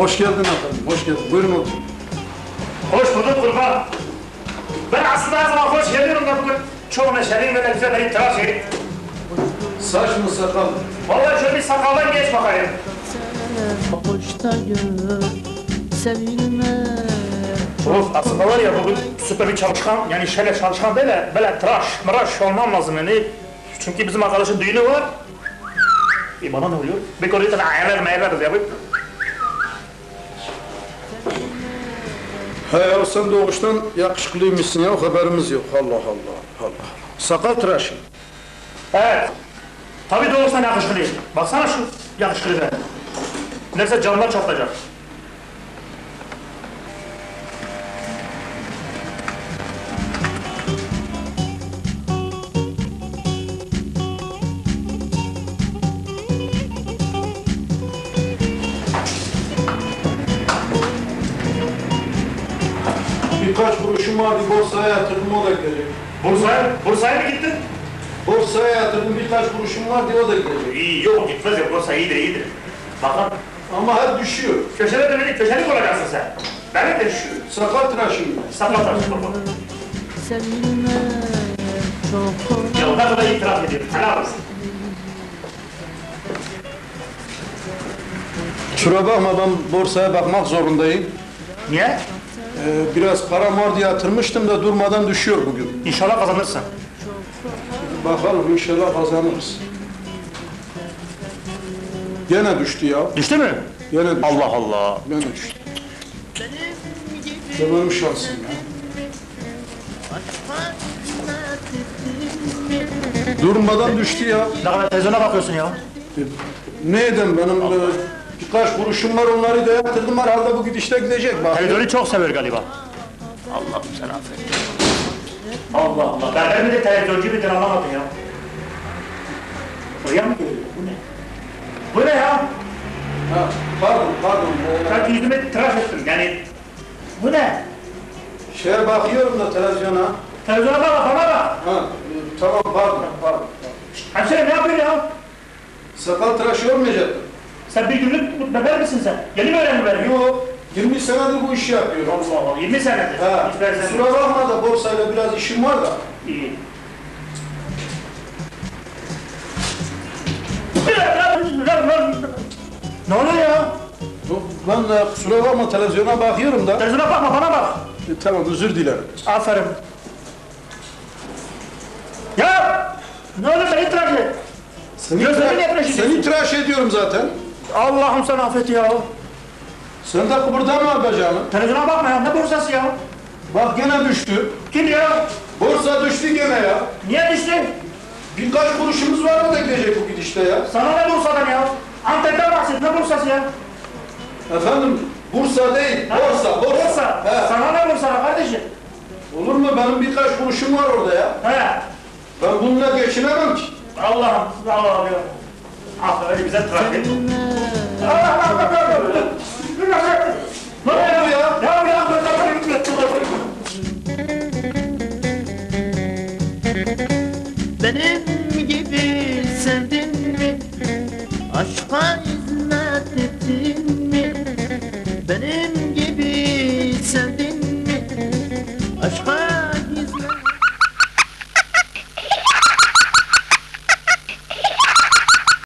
Hoş geldin efendim, hoş geldin. Buyurun oturun. Hoş bulduk kurban. Ben aslında her zaman hoş geliyorum da bugün çok neşeliyim ve güzel beni tıraş edin. Saç mı sakal mı? Vallahi şöyle bir sakaldan geç bakayım. Hoşta gör sevilme Of aslında var ya bugün süper bir çalışkan yani şöyle çalışkan değil de böyle tıraş mıraş olmam lazım yani. Çünkü bizim arkadaşın düğünü var. E bana ne oluyor? Bir konuyu da ayarlar mayarlarız ya. He ya sen doğuştan yakışıklıymışsın ya haberimiz yok. Allah Allah Allah. Sakal tıraşı. Evet. Tabii doğuştan yakışıklıyım. Baksana şu yakışıklıya. Neyse camlar çatlayacak. Birkaç kuruşum vardı borsaya yatırdım o da gidecek. Bursa'ya, Bursa'ya mı gittin? Borsaya yatırdım birkaç kuruşum vardı o da gidecek. İyi, yok gitmez ya. Bursa iyidir, iyidir. Bakın, Ama hep düşüyor. köşede dönelik, köşelik olacaksın sen. Ben de düşüyor. Sakal tıraşı mı? Sakal tıraşı kurban. Sevilme çok kolay Ya o kadar itiraf ediyorum. Helal olsun. Şura bakma ben borsaya bakmak zorundayım. Niye? Ee, biraz param vardı yatırmıştım da durmadan düşüyor bugün. İnşallah kazanırsın. Bakalım inşallah kazanırız. Gene düştü ya. Düştü mü? Gene düştü. Allah Allah. Gene düştü. İşte benim şansım ya. Durmadan düştü ya. Ne kadar televizyona bakıyorsun ya? E, Ne edeyim benim e, birkaç kuruşum var onları da yatırdım herhalde bu gidişte gidecek bak. Televizyonu çok sever galiba. Allah'ım sen affet. Allah Allah. Ben mi de televizyoncu bir anlamadım ya. Buraya mı geliyor? Bu ne? Bu ne ya? Ha, pardon pardon. Ee, Ben yüzüme tıraş ettim yani. Bu ne? Şeye bakıyorum da televizyona. Televizyona bak, bana bak. Ha, e, tamam pardon pardon. Hemşire ne yapıyorsun ya? Sakal tıraşı olmayacak. Sen bir günlük beber misin sen? Yeni mi öğrendin beni? Yok 20 senedir bu işi yapıyorum. Allah Allah, 20 senedir. Ben kusura bakma da borsayla biraz işim var da. İyi. Ne oluyor ya? Ben de kusura bakma televizyona bakıyorum da. Televizyona bakma, bana bak. E, tamam özür dilerim. Aferin. Ya! Ne olur beni itiraz et. Seni, yapmış seni tıraş ediyorum zaten. Allah'ım sen affet ya. Sen de kıpırdama be canım. Televizyona bakma ya, ne borsası ya? Bak gene düştü. Kim ya? Borsa düştü gene ya. Niye düştü? Birkaç kuruşumuz var mı da gidecek bu gidişte ya. Sana ne bursadan ya? Antep'ten bahset, ne bursası ya? Efendim Bursa değil, Ha? borsa, borsa. Borsa. He. Sana ne bursa kardeşim? Olur mu? Benim birkaç kuruşum var orada ya. He. Ben bununla geçinemem ki. Allah'ım, Allah'ım ya. Ah öyle bize tıraş Huh?